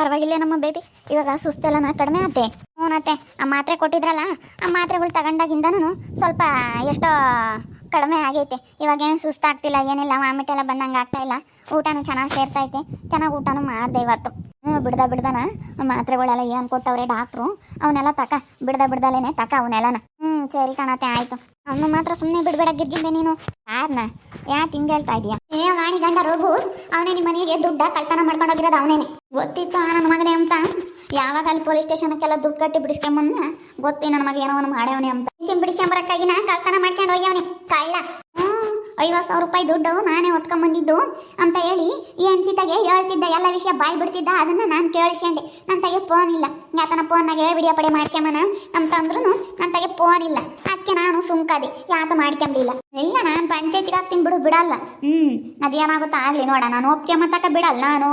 ಪರವಾಗಿಲ್ಲ ನಮ್ಮ ಬೇಬಿ ಇವಾಗ ಸುಸ್ತೆಲ್ಲನ ಕಡಿಮೆ ಆತೆ. ಹ್ಞೂನತ್ತೆ ಆ ಮಾತ್ರೆ ಕೊಟ್ಟಿದ್ರಲ್ಲ, ಆ ಮಾತ್ರೆಗಳು ತಗೊಂಡಾಗಿಂದನೂ ಸ್ವಲ್ಪ ಎಷ್ಟೋ ಕಡಿಮೆ ಆಗೈತೆ. ಇವಾಗ ಏನು ಸುಸ್ತಾಗ್ತಿಲ್ಲ ಏನಿಲ್ಲ ವಾಮಿಟ್ ಎಲ್ಲ ಬಂದಂಗೆ ಆಗ್ತಾ ಇಲ್ಲ. ಊಟನೂ ಚೆನ್ನಾಗಿ ಸೇರ್ತೈತೆ ಚೆನ್ನಾಗಿ ಊಟನೂ ಮಾಡಿದೆ ಇವತ್ತು. ಹ್ಞೂ, ಬಿಡ್ದ, ಬಿಡ್ದನ? ಮಾತ್ರೆಗಳೆಲ್ಲ ಏನು ಕೊಟ್ಟವ್ರೆ ಡಾಕ್ಟ್ರು ಅವನ್ನೆಲ್ಲ ತಕ. ಬಿಡ್ದ, ಬಿಡ್ದಲೇನೆ ತಕ ಅವನ್ನೆಲ್ಲನ. ಹ್ಞೂ, ಸರಿ ಕಾಣತ್ತೆ ಆಯ್ತು. ಅವನು ಮಾತ್ರ ಸುಮ್ಮನೆ ಬಿಡ್ಬೇಡ ಗಿರ್ಜಿಂಬೆ ನೀನು. ಯಾರನ್ನ ಯಾಕೆ ಹಿಂಗೆ ಹೇಳ್ತಾ ಇದೀಯಾ? ಏ, ವಾಣಿ ಗಂಡ ರೋಗು. ಅವನೇ ನಿಮ್ಮ ಮನೆಗೆ ದುಡ್ಡ ಕಳ್ತನ ಮಾಡ್ಕೊಂಡೋಗಿರೋದು ಅವನೇನೆ. ಗೊತ್ತಿತ್ತು ನನ್ನ ಮಗನೇ ಅಂತ? ಯಾವಾಗ ಅಲ್ಲಿ ಪೊಲೀಸ್ ಸ್ಟೇಷನ್ಕ್ಕೆಲ್ಲ ದುಡ್ಡು ಕಟ್ಟಿ ಬಿಡಿಸ್ಕೊಂಬಂದ ಗೊತ್ತಿ ನನ್ನ ಮಗ ಏನೋ ಒಂದು ಮಾಡ್ಯವನೇ ಅಂತ. ಬಿಡಿಸ್ಕೊಂಬರಕ್ಕಾಗಿ ನಾ ಕಳ್ತನ ಮಾಡ್ಕೊಂಡು ಹೋಗ್ಯವನೆ? ಕಳ್ಳ. ಹ್ಞೂ ಐವತ್ತು ಸಾವಿರ ರೂಪಾಯಿ ದುಡ್ಡು ನಾನೇ ಹೊತ್ಕೊಂಬಂದಿದ್ದು ಅಂತ ಹೇಳಿ ಹೆಣ್ತಿದ್ದಾಗೆ ಹೇಳ್ತಿದ್ದ ಎಲ್ಲ ವಿಷಯ ಬಾಯ್ ಬಿಡ್ತಿದ್ದ, ಅದನ್ನು ನಾನು ಕೇಳಿಸ್ಕೊಂಡೆ. ನನ್ನ ತಗೆ ಫೋನ್ ಇಲ್ಲ. ಯಾತನ ಫೋನ್ನಾಗೆ ವಿಡಿಯೋ ಪಡೆ ಮಾಡ್ಕೊಂಬನ ಅಂತಂದ್ರೂ ನನ್ನ ತಗೆ ಫೋನ್ ಇಲ್ಲ. ಅದಕ್ಕೆ ನಾನು ಸುಮ್ಕದೆ. ಯಾತ ಮಾಡ್ಕೊಂಬಿಲ್ಲ ಇಲ್ಲ, ನಾನು ಪಂಚಾಯತಿಗೆ ಹಾಕ್ತೀನಿ ಬಿಡು, ಬಿಡಲ್ಲ. ಹ್ಞೂ ಅದೇನಾಗುತ್ತಾ ಆಗಲಿ ನೋಡ. ನಾನು ಒಪ್ಕೊಂಬತ್ತಕ ಬಿಡಲ್ಲ ನಾನು.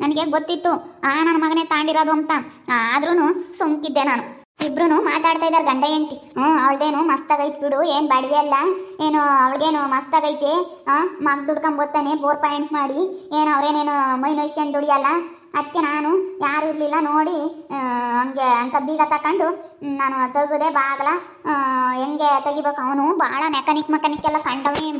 ನನಗೆ ಗೊತ್ತಿತ್ತು. ಆ, ನನ್ನ ಮಗನೇ ತಾಂಡಿರೋದು ಅಂತ. ಆದ್ರೂ ಸುಮ್ಕಿದ್ದೆ ನಾನು. ಇಬ್ರು ಮಾತಾಡ್ತಾ ಇದ್ದಾರೆ ಗಂಡ ಹೆಂಡತಿ. ಹ್ಞೂ, ಅವಳದೇನು ಮಸ್ತಾಗೈತೆ ಬಿಡು, ಏನು ಬಡವಿ ಅಲ್ಲ. ಏನು, ಅವಳಿಗೇನು ಮಸ್ತಾಗೈತೆ. ಹಾಂ ಮಗ್ ದುಡ್ಕೊಂಬತ್ತಾನೆ, ಬೋರ್ ಪಾಯಿಂಟ್ ಮಾಡಿ. ಏನು, ಅವ್ರೇನೇನು ಮೈ ನೋಯ್ಸ್ಕೊಂಡು ದುಡಿಯಲ್ಲ. ಅದಕ್ಕೆ ನಾನು ಯಾರು ಇರಲಿಲ್ಲ, ನೋಡಿ ಹಂಗೆ ಅಂತ ಬೀಗ ತಕೊಂಡು ನಾನು ತೆಗೆದೆ ಬಾಗಲ ಹೆಂಗೆ ತೆಗಿಬೇಕು ಅವನು. ಭಾಳ ಮೆಕ್ಯಾನಿಕ್ ಮೆಕ್ಯಾನಿಕ್ ಎಲ್ಲ ಕಂಡವನೇ.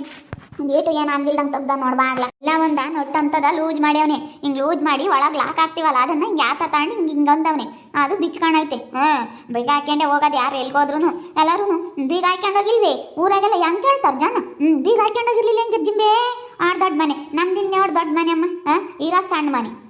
ಏಟು ಏನು ಆಗಿಲ್ದಂಗೆ ತೆಗ್ದ ನೋಡ್ಬಾರ್ಲ ಇಲ್ಲ ಒಂದ ನೊಟ್ಟಂತದ ಲೂಸ್ ಮಾಡ್ಯವನೆ. ಹಿಂಗೆ ಲೂಸ್ ಮಾಡಿ ಒಳಗೆ ಲಾಕ್ ಹಾಕ್ತಿವಲ್ಲ, ಅದನ್ನ ಹಿಂಗೆ ಯಾತ ತಗೊಂಡು ಹಿಂಗೆ ಹಿಂಗಂದವನೆ ಅದು ಬಿಚ್ಕೊಂಡೈತೆ. ಹ್ಮ್, ಬೀಗ ಹಾಕ್ಯಂಡೆ ಹೋಗೋದು ಯಾರು ಎಲ್ಗೋದ್ರು ಎಲ್ಲರೂ ಬೀಗ ಹಾಕ್ಯಂಡೋಗಿಲ್ವೇ? ಊರಾಗೆಲ್ಲ ಹೆಂಗೆ ಕೇಳ್ತಾರೆ ಜನ? ಹ್ಞೂ ಬೀಗ ಹಾಕ್ಯಂಡೋಗಿರ್ಲಿಲ್ಲ ಹೆಂಗೆ ಜಿಂಬೆ? ಆಡ್ ದೊಡ್ಡ ಮನೆ. ನಮ್ದಿನ್ ಯಾವ್ದು ದೊಡ್ಡ ಮನೆ ಅಮ್ಮ? ಹಾಂ, ಇರೋದು ಸಣ್ಣ ಮನೆ.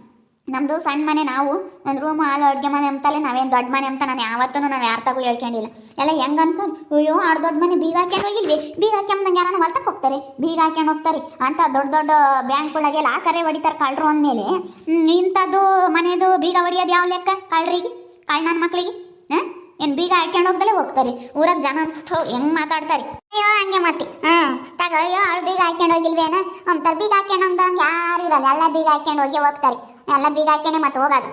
ನಮ್ಮದು ಸಣ್ಣ ಮನೆ ನಾವು, ಒಂದು ರೂಮು ಹಾಲು, ಅಡುಗೆ ಮನೆ ಅಂತಲೇ ನಾವೇನು ದೊಡ್ಡ ಮನೆ ಅಂತ ನಾನು ಯಾವತ್ತೂ ನಾವು ಯಾರ್ತಾಗೂ ತಗೋ ಹೇಳ್ಕೊಂಡಿಲ್ಲ. ಎಲ್ಲ ಹೆಂಗೆ ಅನ್ಕೊಂಡು, ಅಯ್ಯೋ ಆಡು ದೊಡ್ಡ ಮನೆ ಬೀಗ ಹಾಕ್ಕೊಂಡು ಹೋಗಿಲ್ವಿ? ಬೀಗ ಹಾಕ್ಯಂಬಂಗೆ ಯಾರನ್ನ ಹೊಲ್ತಕ್ಕೆ ಹೋಗ್ತಾರೆ? ಬೀಗ ಹಾಕ್ಯಂಡು ಹೋಗ್ತಾರೆ. ಅಂತ ದೊಡ್ಡ ದೊಡ್ಡ ಬ್ಯಾಂಕ್ಗಳಿಗೆ ಲಾಕರೇ ಹೊಡಿತಾರೆ ಕಳ್ಳರು ಅಂದಮೇಲೆ ಇಂಥದ್ದು ಮನೆದು ಬೀಗ ಹೊಡಿಯೋದು ಯಾವ ಲೆಕ್ಕ? ಕಳ್ಳರಿಗೆ ಕಳ್ಳ ನನ್ನ ಮಕ್ಕಳಿಗೆ ಹಾಂ? ಏನು ಬೀಗ ಹಾಕ್ಯಂಡು ಹೋಗ್ದಲೇ ಹೋಗ್ತಾರೆ. ಊರಾಗ ಜನ ಹೆಂಗೆ ಮಾತಾಡ್ತಾರೆ? ಅಯ್ಯೋ, ಹಂಗೆ ಮತ್ತೆ. ಹಾಂ ತಗೋ, ಅಯ್ಯೋ ಅವಳು ಬೀಗ ಹಾಕ್ಯಂಡು ಹೋಗಿಲ್ವೇನ? ಅಂತ ಬೀಗ ಹಾಕ್ಯಂಡು ಅಂದಂಗೆ ಯಾರು ಇರಲ್ಲ. ಎಲ್ಲ ಬೀಗ ಹಾಕ್ಯಂಡು ಹೋಗಿ ಹೋಗ್ತಾರೆ. ಎಲ್ಲ ಬೀಗ ಹಾಕ್ಯಾನೆ ಮತ್ತೆ ಹೋಗೋದು.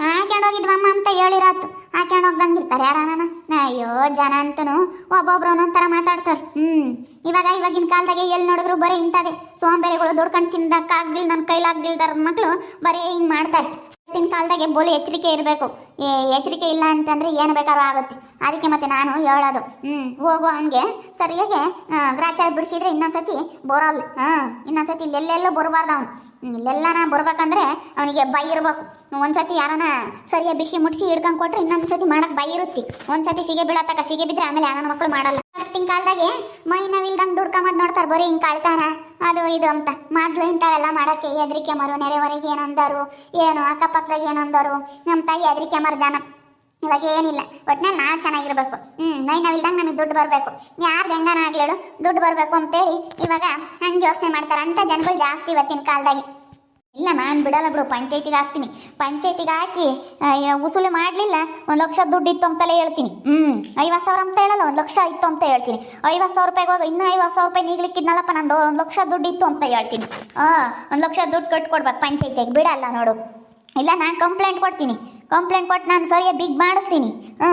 ಹಾಕ್ಯಂಡೋಗಿದ್ವಮ್ಮ ಅಂತ ಹೇಳಿರತ್ತು ಹಾಕ್ಯಂಡು ಹೋಗ್ದಂಗೆ ಇರ್ತಾರೆ ಯಾರನ ಅಯ್ಯೋ, ಜನ ಅಂತನು ಒಬ್ಬೊಬ್ರು ಒಂದೊಂಥರ ಮಾತಾಡ್ತಾರೆ. ಹ್ಮ್, ಇವಾಗ ಇವಾಗಿನ ಕಾಲದಾಗೆ ಎಲ್ಲಿ ನೋಡಿದ್ರು ಬರೀ ಇಂಥದೇ ಸೋಂಬೇರಿಗಳು ದುಡ್ಕೊಂಡು ತಿನ್ನಕ್ಕಾಗ್ದಿಲ್ಲ ನನ್ನ ಕೈಲಾಗ್ದಿಲ್ದಾರ ಮಕ್ಕಳು ಬರೀ ಹಿಂಗೆ ಮಾಡ್ತಾರೆ. ಇವತ್ತಿನ ಕಾಲದಾಗೆ ಬೋಲಿ ಎಚ್ಚರಿಕೆ ಇರಬೇಕು. ಏ ಎಚ್ಚರಿಕೆ ಇಲ್ಲ ಅಂತಂದ್ರೆ ಏನು ಬೇಕಾದ್ರೂ ಆಗುತ್ತೆ. ಅದಕ್ಕೆ ಮತ್ತೆ ನಾನು ಹೇಳೋದು. ಹ್ಮ್, ಹೋಗೋ ಹಂಗೆ ಸರಿಯಾಗಿ ಗ್ರಾಚಾರ ಬಿಡಿಸಿದ್ರೆ ಇನ್ನೊಂದ್ಸತಿ ಬರೋಲ್ಲ ಹಾಂ ಇನ್ನೊಂದ್ಸತಿ ಇಲ್ಲೆಲ್ಲೆಲ್ಲೋ ಬರಬಾರ್ದು ಅವನು. ಇಲ್ಲೆಲ್ಲ ನಾ ಬರ್ಬೇಕಂದ್ರೆ ಅವನಿಗೆ ಬೈ ಇರ್ಬೇಕು. ಒಂದ್ಸತಿ ಯಾರನ ಸರಿಯಾಗಿ ಬಿಸಿ ಮುಟ್ಸಿ ಹಿಡ್ಕೊಂಡು ಕೊಟ್ರೆ ಇನ್ನೊಂದ್ಸತಿ ಮಾಡಕ್ ಬೈ ಇರುತ್ತಿ. ಒಂದ್ಸತಿ ಸಿಗೆ ಬೀಳತ್ತಕ ಸಿಗೆ ಬಿದ್ರೆ ಆಮೇಲೆ ಯಾರನ ಮಕ್ಕಳು ಮಾಡಲ್ಲ. ಇವತ್ತಿನ ಕಾಲದಾಗೆ ಮೈ ನಾವಿಲ್ದಂಗೆ ದುಡ್ಕೊಂಬದ್ ನೋಡ್ತಾರೆ, ಬರೀ ಹಿಂಗೆ ಕಳ್ತಾನ ಅದು ಇದು ಅಂತ. ಮಾಡ್ಲು ಇಂಥವೆಲ್ಲ ಮಾಡಕ್ಕೆ, ಹೆದರಿಕೆ ಮರು ನೆರೆವರೆಗೆ ಏನಂದರು, ಏನು ಅಕ್ಕಪಕ್ಕದಾಗ ಏನಂದರು. ನಮ್ಮ ತಾಯಿ ಹೆದರಿಕೆ ಮರ ಜನ. ಇವಾಗ ಏನಿಲ್ಲ. ಒಟ್ನಲ್ಲಿ ನಾವು ಚೆನ್ನಾಗಿರ್ಬೇಕು. ಹ್ಞೂ ನೈ ನಾವಿಲ್ದಂಗೆ ನಮಗೆ ದುಡ್ಡು ಬರಬೇಕು. ಯಾರು ಹೆಂಗನ ಹೇಳು ದುಡ್ಡು ಬರಬೇಕು ಅಂತೇಳಿ ಇವಾಗ ಹಂಗೆ ಯೋಚನೆ ಮಾಡ್ತಾರೆ ಅಂತ ಜನಗಳು ಜಾಸ್ತಿ ಇವತ್ತಿನ ಕಾಲದಾಗಿ. ಇಲ್ಲ ನಾನು ಬಿಡಲ್ಲ ಬಿಡು, ಪಂಚಾಯತಿಗೆ ಹಾಕ್ತೀನಿ. ಪಂಚಾಯತಿಗೆ ಹಾಕಿ ಉಸುಲು ಮಾಡಲಿಲ್ಲ, ಒಂದು ಲಕ್ಷ ದುಡ್ಡು ಇತ್ತು ಅಂತಲೇ ಹೇಳ್ತೀನಿ. ಹ್ಞೂ ಐವತ್ತು ಸಾವಿರ ಅಂತ ಹೇಳಲ್ಲ, ಒಂದು ಲಕ್ಷ ಇತ್ತು ಅಂತ ಹೇಳ್ತೀನಿ. ಐವತ್ತು ಸಾವಿರ ರೂಪಾಯಿಗೆ ಹೋಗಿ, ಇನ್ನೂ ಐವತ್ತು ಸಾವಿರ ರೂಪಾಯಿ ನೀಗ್ಲಿಕ್ಕಿದ್ನಲ್ಲಪ್ಪ ನಂದು ಒಂದು ಲಕ್ಷ ದುಡ್ಡು ಇತ್ತು ಅಂತ ಹೇಳ್ತೀನಿ. ಹಾಂ ಒಂದು ಲಕ್ಷ ದುಡ್ಡು ಕಟ್ಕೊಡ್ಬೇಕು ಪಂಚಾಯತಿಗೆ. ಬಿಡಲ್ಲ ನೋಡು. ಇಲ್ಲ, ನಾನು ಕಂಪ್ಲೇಂಟ್ ಕೊಡ್ತೀನಿ. ಕಂಪ್ಲೇಂಟ್ ಕೊಟ್ಟು ನಾನು ಸರಿಯಾಗಿ ಬಿಗ್ ಮಾಡಿಸ್ತೀನಿ. ಹ್ಞೂ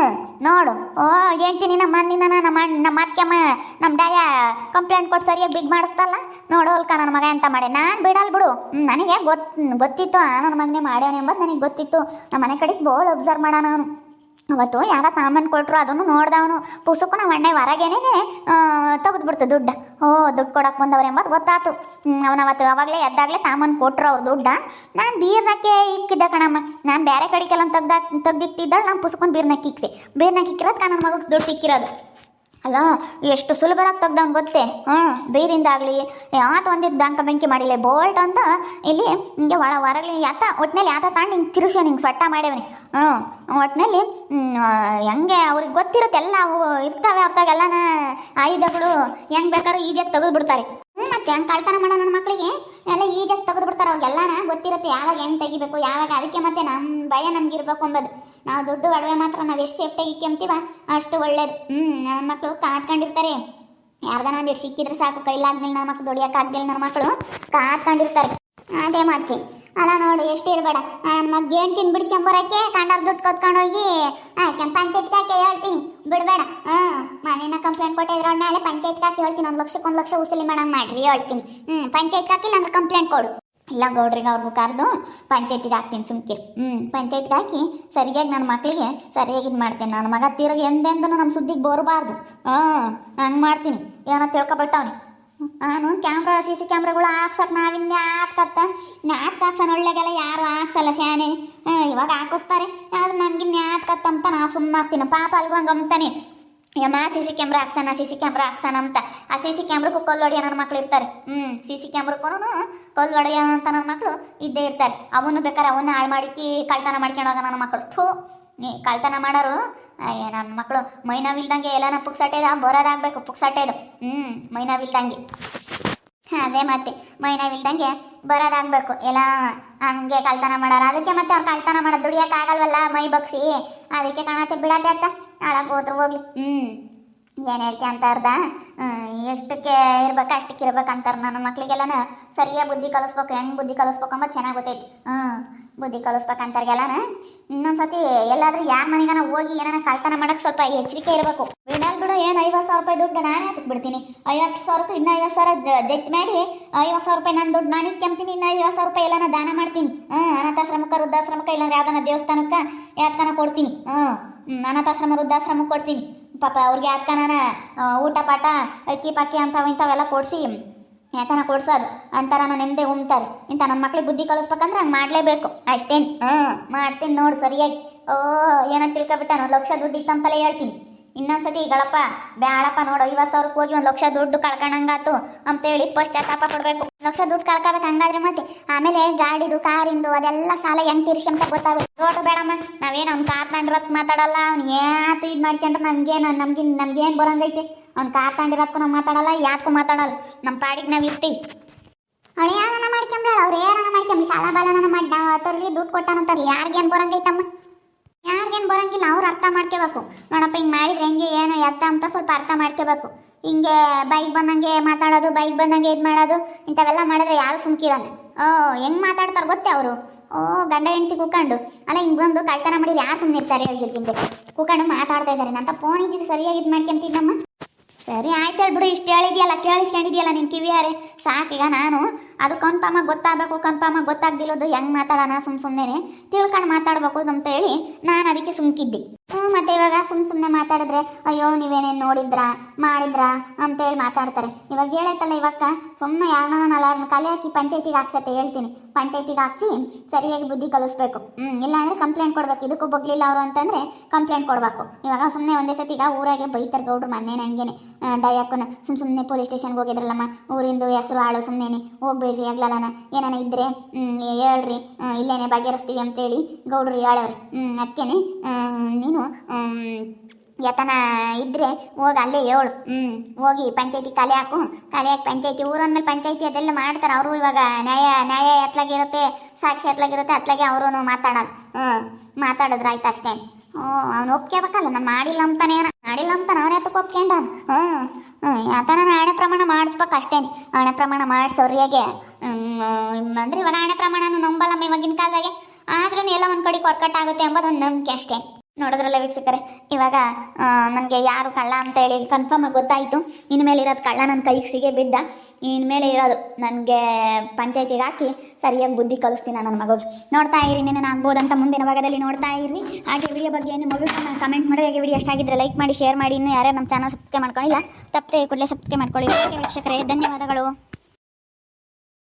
ನೋಡು. ಓ ಹೇಳ್ತೀನಿ ನಮ್ಮ ಮಣ್ಣಿನ ನಮ್ಮ ನಮ್ಮ ಅತ್ತೆಮ್ಮ ನಮ್ಮ ಡಾಯ ಕಂಪ್ಲೇಂಟ್ ಕೊಟ್ಟು ಸರಿಯಾಗಿ ಬಿಗ್ ಮಾಡಿಸ್ತಲ್ಲ ನೋಡು ಅಲ್ಕ ನನ್ನ ಮಗ ಅಂತ ಮಾಡಿ ನಾನು ಬಿಡಲ್ಲ ಬಿಡು. ನನಗೆ ಗೊತ್ತು ಗೊತ್ತಿತ್ತು ನನ್ನ ಮಗನೇ ಮಾಡ್ಯಾವನೆ ಎಂಬುದು ನನಗೆ ಗೊತ್ತಿತ್ತು. ನಮ್ಮ ಮನೆ ಕಡೆಗೆ ಬೋಲ್ ಅಬ್ಸರ್ವ್ ಮಾಡೋಣ ಅವನು. ಅವತ್ತು ಯಾರ ತಾಮನ್ ಕೊಟ್ಟರು ಅದನ್ನು ನೋಡ್ದವನು ಪುಸ್ತಕ ನಮ್ಮ ಅಣ್ಣ ಹೊರಗೇನೆ ತೆಗೆದ್ಬಿಡ್ತು ದುಡ್ಡು. ಓ, ದುಡ್ಡು ಕೊಡಕ್ಕೆ ಬಂದವ್ರು ಎಂಬುದು ಗೊತ್ತಾಯ್ತು ಅವನು ಅವತ್ತು ಅವಾಗಲೇ ಎದ್ದಾಗಲೇ ತಾಮನ್ ಕೊಟ್ಟರು ಅವ್ರು ದುಡ್ಡ. ನಾನು ಬೀರ್ನಕ್ಕೆ ಇಕ್ಕಿದ್ದೆ ಕಣಮ್ಮ. ನಾನು ಬೇರೆ ಕಡೆಗೆಲ್ಲ ತೆಗ್ದು ತೆಗ್ದಿಟ್ಟಿದ್ದಾಳೆ ನಾನು ಪುಸ್ತಕ ಬೀರ್ನಕ್ಕೆ ಇಕ್ಕಿದೆ ಬೀರ್ನಕ್ಕೆ ಇಕ್ಕಿರೋದು ನನ್ನ ಮಗಕ್ಕೆ ದುಡ್ಡು ಸಿಕ್ಕಿರೋದು. ಅಲ್ಲ ಎಷ್ಟು ಸುಲಭವಾಗಿ ತೆಗ್ದವ್ನು ಗೊತ್ತೇ? ಹ್ಞೂ ಬೀರಿಂದಾಗಲಿ ಯಾತ ಒಂದಿಟ್ಟು ದಂಕ ಬೆಂಕಿ ಮಾಡಿಲ್ಲ ಬೋಲ್ಟ್ ಅಂತ ಇಲ್ಲಿ ಹಿಂಗೆ ಒಳ ಹೊರಗಲಿ ಯಾತ ಒಟ್ಟಿನಲ್ಲಿ ಯಾತ ತಾಂಡು ಹಿಂಗೆ ತಿರುಗಿಸಿ ಹಿಂಗೆ ಸ್ವಟ್ಟ ಮಾಡ್ಯವನಿ. ಹ್ಞೂ ಒಟ್ಟಿನಲ್ಲಿ ಹೆಂಗೆ ಅವ್ರಿಗೆ ಗೊತ್ತಿರುತ್ತೆ, ಎಲ್ಲ ಅವು ಇರ್ತಾವೆ ಅವ್ರತಾಗೆಲ್ಲನ ಆಯುಧಗಳು ಹೆಂಗೆ ಬೇಕಾದ್ರೂ ಈಜಿಯಾಗಿ ತೆಗೆದು ಬಿಡ್ತಾರೆ ಮತ್ತೆ ಹಂಗೆ ಕಳ್ತನ ಮಾಡೋ ನನ್ನ ಮಕ್ಕಳಿಗೆ ಎಲ್ಲ ಈಜಾಗಿ ತೆಗೆದು ಬಿಡ್ತಾರೆ ಅವ್ರಿಗೆಲ್ಲನ ಗೊತ್ತಿರುತ್ತೆ, ಯಾವಾಗ ಹೆಂಗೆ ತೆಗಿಬೇಕು, ಯಾವಾಗ? ಅದಕ್ಕೆ ಮತ್ತೆ ನಮ್ಮ ಭಯ ನಮ್ಗೆ ಇರಬೇಕು ಅಂಬೋದು. ನಾವು ದುಡ್ಡು ಒಡವೆ ಮಾತ್ರ, ನಾವು ಎಷ್ಟು ಸೇಫ್ಟಾಗಿ ಇಕ್ಕೊಂತೀವ ಅಷ್ಟು ಒಳ್ಳೇದು. ಹ್ಞೂ ನನ್ನ ಮಕ್ಕಳು ಕಾತ್ಕೊಂಡಿರ್ತಾರೆ ಯಾರ್ದಾನ ಒಂದಿಟ್ಟು ಸಿಕ್ಕಿದ್ರೆ ಸಾಕು ಕೈಲಾಗ್ದಿಲ್ಲ ನನ್ನ ಮಕ್ಕಳು ದುಡಿಯೋಕ್ಕಾಗ್ದಿಲ್ಲ ನನ್ನ ಮಕ್ಕಳು ಕಾತ್ಕೊಂಡಿರ್ತಾರೆ ಅದೇ ಮತ್ತೆ. ಅಲ್ಲ ನೋಡು, ಎಷ್ಟು ಇರಬೇಡ. ನನ್ನ ಮಗ ಹೇಳ್ತೀನಿ ಬಿಡಿಸ್ಕೊಂಬರಕ್ಕೆ ಕಂಡಾರ್ ದುಡ್ಡು ಕೊತ್ಕೊಂಡು ಹೋಗಿ. ಆಯ್ಕೆ ಪಂಚಾಯತ್ ಹಾಕಿ ಹೇಳ್ತೀನಿ. ಬಿಡಬೇಡ. ಹ್ಞೂ ಮನೇನ ಕಂಪ್ಲೇಂಟ್ ಕೊಟ್ಟಿದ್ರು ಮೇಲೆ ಪಂಚಾಯತ್ ಹಾಕಿ ಹೇಳ್ತೀನಿ. ಒಂದು ಲಕ್ಷಕ್ಕೆ ಒಂದು ಲಕ್ಷ ವಸೂಲಿ ಮಾಡಂಗೆ ಮಾಡ್ರಿ ಹೇಳ್ತೀನಿ. ಹ್ಞೂ ಪಂಚಾಯತ್ ಕಾಕಿಲ್ಲ ಅಂದ್ರೆ ಕಂಪ್ಲೇಂಟ್ ಕೊಡು. ಇಲ್ಲ ಗೌಡ್ರಿಗೆ ಅವ್ರಿಗೂ ಕರೆದು ಪಂಚಾಯತಿಗೆ ಹಾಕ್ತೀನಿ ಸುಮ್ಕಿರಿ. ಹ್ಞೂ ಪಂಚಾಯತ್ಗೆ ಹಾಕಿ ಸರಿಯಾಗಿ ನನ್ನ ಮಕ್ಕಳಿಗೆ ಸರಿಯಾಗಿ ಇದು ಮಾಡ್ತೀನಿ. ನನ್ನ ಮಗ ತಿರುಗಿ ಎಂದೆಂದೂ ನಮ್ಮ ಸುದ್ದಿಗೆ ಬರಬಾರ್ದು. ಹಾಂ ಹಂಗೆ ಮಾಡ್ತೀನಿ. ಏನೋ ತಿಳ್ಕೊಬಿಟ್ಟವನಿ. ನಾನು ಕ್ಯಾಮ್ರಾ ಸಿ ಸಿ ಕ್ಯಾಮ್ರಾಗಳು ಹಾಕ್ಸಕ್ ನಾವಿಂದ ಹಾಕತ್ತ ನ್ಯಾತ್ ಹಾಕ್ಸೋಣ ಒಳ್ಳೆಗೆಲ್ಲ ಯಾರು ಹಾಕ್ಸಲ್ಲ ಸ್ಯಾನೆ ಇವಾಗ ಹಾಕಿಸ್ತಾರೆ. ಅದು ನನಗೆ ನ್ಯಾತ್ ಅಂತ ನಾವು ಸುಮ್ಮನೆ ಹಾಕ್ತೀನಿ ಪಾಪ ಅಲ್ಗೂ ಹಂಗೆ ಅಂತಾನೆ ಯಮ್ಮ ಸಿ ಸಿ ಕ್ಯಾಮ್ರಾ ಹಾಕ್ಸೋಣ ಸಿ ಸಿ ಕ್ಯಾಮ್ರಾ ಹಾಕ್ಸೋಣ ಅಂತ. ಆ ಸಿ ಸಿ ಕ್ಯಾಮ್ರಕ್ಕೂ ಕಲ್ಲು ನನ್ನ ಮಕ್ಳು ಇರ್ತಾರೆ. ಹ್ಞೂ ಸಿ ಸಿ ಕ್ಯಾಮ್ರಾಕ್ಕೂ ಕಲ್ಲು ಅಂತ ನನ್ನ ಮಕ್ಕಳು ಇದ್ದೇ ಇರ್ತಾರೆ. ಅವನು ಬೇಕಾದ್ರೆ ಅವನ್ನ ಹಾಳು ಮಾಡಿಕ್ಕಿ ಕಳ್ತನ ಮಾಡ್ಕೊಂಡು ಹೋಗ ನನ್ನ ಮಕ್ಕಳು ಥೂ, ನೀ ಕಳ್ತನ ಮಾಡೋರು ಅಯ್ಯ ನನ್ನ ಮಕ್ಕಳು ಮೈನಾವಿಲ್ದಂಗೆ ಎಲ್ಲನ ಪುಕ್ಸಟ್ಟೆದ ಬರೋದಾಗಬೇಕು ಪುಕ್ಸಟ್ಟೆದು ಹ್ಞೂ ಮೈನಾವಿಲ್ದಂಗೆ. ಅದೇ ಮತ್ತೆ, ಮೈನಾವಿಲ್ದಂಗೆ ಬರೋದಾಗಬೇಕು. ಎಲ್ಲ ಹಂಗೆ ಕಳ್ತನ ಮಾಡೋರು. ಅದಕ್ಕೆ ಮತ್ತೆ ಅವ್ರು ಕಳ್ತನ ಮಾಡೋದು ದುಡಿಯೋಕ್ಕಾಗಲ್ವಲ್ಲ ಮೈ ಬಗ್ಸಿ? ಅದಕ್ಕೆ ಕಾಣತ್ತೆ, ಬಿಡತ್ತೆ ಅಂತ. ಹಾಳಾಗಿ ಹೋದ್ರು ಹೋಗ್ಲಿ. ಹ್ಞೂ ಏನು ಹೇಳ್ತೀಯ ಅಂತ ಅರ್ಧ ಎಷ್ಟಕ್ಕೆ ಇರ್ಬೇಕು, ಅಷ್ಟಕ್ಕೆ ಇರ್ಬೇಕು ಅಂತಾರೆ ನನ್ನ ಮಕ್ಳಿಗೆಲ್ಲನ ಸರಿಯಾಗಿ ಬುದ್ಧಿ ಕಲಿಸ್ಬೇಕು, ಹೆಂಗೆ ಬುದ್ಧಿ ಕಲಿಸ್ಬೇಕು ಅಂತ ಚೆನ್ನಾಗಿ ಗೊತ್ತೈತಿ. ಹ್ಞೂ ಬುದ್ಧಿ ಇನ್ನೊಂದು ಇನ್ನೊಂದ್ಸತಿ ಎಲ್ಲಾದ್ರೂ ಯಾರ ಮನೆಗಾನ ಹೋಗಿ ಏನಾನ ಕಳ್ತನ ಮಾಡಕ್ಕೆ ಸ್ವಲ್ಪ ಎಚ್ಚರಿಕೆ ಇರಬೇಕು. ಬಿಡಲ್ ಬಿಡು, ಏನು ಐವತ್ತು ಸಾವಿರ ರೂಪಾಯಿ ದುಡ್ಡು ನಾನೇ ಅದಕ್ಕೆ ಬಿಡ್ತೀನಿ. ಐವತ್ತು ಸಾವಿರಕ್ಕೂ ಇನ್ನೂ ಐವತ್ತು ಸಾವಿರ ಜಜ್ ಮಾಡಿ, ಐವತ್ತು ಸಾವಿರ ರೂಪಾಯಿ ನಾನು ದುಡ್ಡು ನಾನು ಕೆಮ್ತೀನಿ, ಇನ್ನೂ ಐವತ್ತು ಸಾವಿರ ರೂಪಾಯಿ ಎಲ್ಲಾನ ದಾನ ಮಾಡ್ತೀನಿ. ಹಾಂ ಅನಾಥಾಶ್ರಮಕ್ಕೆ, ವೃದ್ಧಾಶ್ರಮಕ್ಕೆ, ಇಲ್ಲಾಂದ್ರೆ ಯಾವ್ದಾನ ದೇವಸ್ಥಾನಕ್ಕೆ ಯಾತ್ಕನ ಕೊಡ್ತೀನಿ. ಹ್ಞೂ ಅನಾಥಾಶ್ರಮ ವೃದ್ಧಾಶ್ರಮಕ್ಕೆ ಕೊಡ್ತೀನಿ. ಪಾಪ ಅವ್ರಿಗೆ ಯಾತ್ಕನ ಊಟ ಪಾಠ, ಅಕ್ಕಿ ಪಕ್ಕಿ ಅಂಥವು ಇಂಥವೆಲ್ಲ ಕೊಡಿಸಿ ಯಾತನ ಕೊಡ್ಸೋದು. ಅಂತಾರ ನಾನು ನೆಮ್ಮದಿ ಉಮ್ತಾರೆ. ಇಂಥ ನಮ್ಮ ಮಕ್ಳಿಗೆ ಬುದ್ಧಿ ಕಲಿಸ್ಬೇಕಂದ್ರೆ ಹಂಗೆ ಮಾಡಲೇಬೇಕು. ಅಷ್ಟೇನು. ಹಾಂ, ಮಾಡ್ತೀನಿ ನೋಡು ಸರಿಯಾಗಿ. ಓ, ಏನಂತ ತಿಳ್ಕೊಬಿಟ್ಟಾನು ಲಕ್ಷ ದುಡ್ಡು ಇತ್ತಂತಲೇ ಹೇಳ್ತೀನಿ. ಇನ್ನೊಂದ್ಸತಿ ಗಳಪ್ಪ ಬ್ಯಾಳಪ್ಪ ನೋಡು, ಐವತ್ತು ಸಾವಿರಕ್ಕೆ ಹೋಗಿ ಒಂದು ಲಕ್ಷ ದುಡ್ಡು ಕಳ್ಕೊಂಡಂಗಾತು. ಅಂತೇಳಿ ಪಶ್ಚಾತ್ತಾಪ ಪಡಬೇಕು. ಲಕ್ಷ ದುಡ್ಡು ಕಳ್ಕೊಬೇಕು, ಹಂಗಾದ್ರೆ ಮತ್ತೆ ಆಮೇಲೆ ಗಾಡಿದು, ಕಾರಿಂದು, ಅದೆಲ್ಲ ಸಾಲ ಹೆಂಗ್ ತೀರ್ಸಿ ಅಂತ ಗೊತ್ತಾಗುತ್ತೆ. ರೋಟು ಬೇಡಮ್ಮ, ನಾವೇನು ಅವ್ನು ಕಾರ್ ತಗೊಂಡಿರೋದಕ್ಕೆ ಮಾತಾಡಲ್ಲ, ಅವ್ನು ಯಾತು ಇದು ಮಾಡ್ಕೊಂಡ್ರೆ ನಮ್ಗೇನು ನಮ್ಗೆ ನಮ್ಗೇನು ಬರಂಗೈತೆ. ಅವ್ನು ಕಾರ್ ತಗೊಂಡಿರೋದಕ್ಕೂ ನಾವು ಮಾತಾಡಲ್ಲ ಯಾಕೂ ಮಾತಾಡಲ್ಲ. ನಮ್ಮ ಪಾಡಿಗೆ ನಾವು ಇರ್ತೀವಿ. ಅವ್ನು ಏನನ್ನ ಮಾಡ್ಕೊಂಬೇಡ ಅವ್ರು ಏನನ್ನ ಮಾಡ್ಕೊಂಬ್ರಿ ಸಾಲ ಬಾಲನ ಮಾಡಿ ತರ್ಲಿ, ದುಡ್ಡು ಕೊಟ್ಟಾನಂತಾರಲಿ ಯಾರಿಗೇನು ಬರಂಗೈತಮ್ಮ? ಬರಂಗಿಲ್ಲ, ಅವ್ರು ಅರ್ಥ ಮಾಡ್ಕೋಬೇಕು. ನೋಡಪ್ಪ, ಹಿಂಗೆ ಮಾಡಿದ್ರೆ ಹೆಂಗೆ, ಏನು, ಎತ್ತ ಅಂತ ಸ್ವಲ್ಪ ಅರ್ಥ ಮಾಡ್ಕೋಬೇಕು. ಹಿಂಗೆ ಬೈಕ್ ಬಂದಂಗೆ ಮಾತಾಡೋದು ಬೈಕ್ ಬಂದಂಗೆ ಇದು ಮಾಡೋದು, ಇಂಥವೆಲ್ಲ ಮಾಡಿದ್ರೆ ಯಾರು ಸುಮ್ಕಿರಲ್ಲ. ಓ, ಹೆಂಗೆ ಮಾತಾಡ್ತಾರೆ ಗೊತ್ತೇ ಅವರು? ಓ, ಗಂಡ ಹೆಂಡತಿ ಕೂಕೊಂಡು. ಅಲ್ಲ, ಹಿಂಗೆ ಬಂದು ಕಳ್ತನ ಮಾಡಿದ್ರೆ ಯಾರು ಸುಮ್ಮನೆ ಇರ್ತಾರೆ ಹೇಳಿ ಜಿಂಬೆ ಕೂಕೊಂಡು ಮಾತಾಡ್ತಾ ಇದ್ದಾರೆ. ನಂತ ಫೋನ್ ಇದ್ದಿದ್ದು ಸರಿಯಾಗಿ ಇದು ಮಾಡ್ಕೊಂತಿದ್ದಮ್ಮ ಸರಿ, ಆಯ್ತು ಬಿಡು ಇಷ್ಟು ಹೇಳಿದ್ಯಲ್ಲ, ಕೇಳಿಸ್ಕೊಂಡಿದ್ಯಲ್ಲ ನಿನ್ನ ಕಿವಿಯಾರೆ. ಸಾಕೀಗ ನಾನು. ಅದು ಕನ್ಫರ್ಮ್ ಗೊತ್ತಾಗಬೇಕು ಕನ್ಫರ್ಮ್ ಗೊತ್ತಾಗ್ದಿಲ್ಲದು ಹೆಂಗೆ ಮಾತಾಡೋಣ ಸುಮ್ ಸುಮ್ಮನೆ ತಿಳ್ಕೊಂಡು ಮಾತಾಡ್ಬೇಕು ಅಂತ ಹೇಳಿ ನಾನು ಅದಕ್ಕೆ ಸುಮ್ಕಿದ್ದೆ. ಮತ್ತೆ ಇವಾಗ ಸುಮ್ ಸುಮ್ಮನೆ ಮಾತಾಡಿದ್ರೆ, ಅಯ್ಯೋ, ನೀವೇನೇನು ನೋಡಿದ್ರಾ? ಮಾಡಿದ್ರಾ? ಅಂತೇಳಿ ಮಾತಾಡ್ತಾರೆ. ಇವಾಗ ಹೇಳೈತಲ್ಲ ಇವಾಗ ಸುಮ್ಮನೆ ಯಾರನ್ನ ಅಲ್ಲಾರನ್ನ ಕಲೆ ಹಾಕಿ ಪಂಚಾಯತಿಗೆ ಹಾಕ್ಸತ್ತೆ ಹೇಳ್ತೀನಿ. ಪಂಚಾಯತಿಗೆ ಹಾಕ್ಸಿ ಸರಿಯಾಗಿ ಬುದ್ಧಿ ಕಲಿಸ್ಬೇಕು. ಹ್ಞೂ ಇಲ್ಲಾಂದ್ರೆ ಕಂಪ್ಲೇಂಟ್ ಕೊಡ್ಬೇಕು. ಇದಕ್ಕೂ ಬಗ್ಲಿಲ್ಲ ಅವರು ಅಂತಂದ್ರೆ ಕಂಪ್ಲೇಂಟ್ ಕೊಡಬೇಕು. ಇವಾಗ ಸುಮ್ಮನೆ ಒಂದೇ ಸತಿ ಈಗ ಊರಾಗೆ ಬೈತಾರೆ ಗೌಡ್ರು ಮೊನ್ನೆನೇ ಹಂಗೇನೆ. ಡಯಾಕನ ಸುಮ್ ಸುಮ್ಮನೆ ಪೊಲೀಸ್ ಸ್ಟೇಷನ್ಗೆ ಹೋಗಿದ್ರಲ್ಲಮ್ಮ. ಊರಿಂದು ಹೆಸರು ಹಾಳು ಸುಮ್ಮನೆ ಹೋಗ್ಬೇಡ್ರಿ ಆಗ್ಲಲ್ಲನ ಏನಾನ ಇದ್ರೆ ಹೇಳ್ರಿ. ಇಲ್ಲೇನೆ ಬಗೆಹರಿಸ್ತೀವಿ ಅಂತೇಳಿ ಗೌಡ್ರು ಹೇಳವ್ರಿ. ಹ್ಞೂ ಅದಕ್ಕೇನೆ ನೀನು ಯತನ ಇದ್ರೆ ಹೋಗಿ ಅಲ್ಲೇ ಹೇಳು. ಹ್ಞೂ ಹೋಗಿ ಪಂಚಾಯತಿ ಕಲೆ ಹಾಕು. ಕಲೆ ಹಾಕಿ ಪಂಚಾಯತಿ ಊರಂದ್ಮೇಲೆ ಪಂಚಾಯತಿ ಅದೆಲ್ಲ ಮಾಡ್ತಾರೆ. ಅವರು ಇವಾಗ ನ್ಯಾಯ ನ್ಯಾಯ ಎತ್ಲಾಗಿರುತ್ತೆ ಸಾಕ್ಷಿ ಎತ್ಲಾಗಿರುತ್ತೆ ಅತ್ಲಾಗೆ ಅವರು ಮಾತಾಡೋದು. ಹ್ಞೂ ಮಾತಾಡಿದ್ರೆ ಆಯ್ತು ಅಷ್ಟೇ. ಹ್ಞೂ ಅವ್ನು ಒಪ್ಕೋಬೇಕಲ್ಲ ನಾನು ಮಾಡಿಲ್ಲ ಅಂತಾನೆ ಮಾಡಿಲ್ಲ ಅಂತಾನೆ ಅವನೇ ಎತ್ತಕ್ಕೆ ಒಪ್ಕೊಂಡಾನ ಹ್ಞೂ ಹ್ಞೂ ಆತನ ಹಣೆ ಪ್ರಮಾಣ ಮಾಡಿಸ್ಬೇಕು ಅಷ್ಟೇನೆ ಹಣೆ ಪ್ರಮಾಣ ಮಾಡಿ ಸರಿಯಾಗೆ ಹ್ಮ್, ಅಂದ್ರೆ ಇವಾಗ ಹಣೆ ಪ್ರಮಾಣನ ನಂಬಲ್ಲಮ್ಮ ಇವಾಗಿನ ಕಾಲದಾಗೆ. ಆದ್ರೂ ಎಲ್ಲ ಒಂದು ಕಡೆ ಕೊರ್ಕಟ್ಟಾಗುತ್ತೆ ಎಂಬುದು ಒಂದು ನಂಬಿಕೆ ಅಷ್ಟೇ. ನೋಡಿದ್ರಲ್ಲ ವೀಕ್ಷಕರೇ, ಇವಾಗ ನನಗೆ ಯಾರು ಕಳ್ಳ ಅಂತ ಹೇಳಿ ಕನ್ಫರ್ಮ್ ಆಗಿ ಗೊತ್ತಾಯಿತು. ಇನ್ಮೇಲೆ ಇರೋದು ಕಳ್ಳ ನನ್ನ ಕೈಗೆ ಸಿಗೇ ಬಿದ್ದ. ಇನ್ಮೇಲೆ ಇರೋದು ನನಗೆ ಪಂಚಾಯತಿಗೆ ಹಾಕಿ ಸರಿಯಾಗಿ ಬುದ್ಧಿ ಕಲಿಸ್ತೀನಿ ನನ್ನ ಮಗು ನೋಡ್ತಾ ಇರಿ ನಾನು ಆಗ್ಬೋದಂತ ಮುಂದಿನ ಭಾಗದಲ್ಲಿ ನೋಡ್ತಾ ಇರಿ ಹಾಗೆ ವಿಡಿಯೋ ಬಗ್ಗೆ ಏನು ಮಗಳು ಕಮೆಂಟ್ ಮಾಡಿ, ಹಾಗೆ ವಿಡಿಯೋ ಎಷ್ಟಾಗಿದ್ದರೆ ಲೈಕ್ ಮಾಡಿ ಶೇರ್ ಮಾಡಿ. ಇನ್ನೂ ಯಾರ್ಯಾರು ನಮ್ಮ ಚಾನಲ್ ಸಬ್ಸ್ಕ್ರೈಬ್ ಮಾಡ್ಕೊಂಡಿಲ್ಲ ತಪ್ಪೇ ಕೂಡಲೇ ಸಬ್ಸ್ಕ್ರೈಬ್ ಮಾಡ್ಕೊಳ್ಳಿ. ಓಕೆ ವೀಕ್ಷಕರೇ, ಧನ್ಯವಾದಗಳು.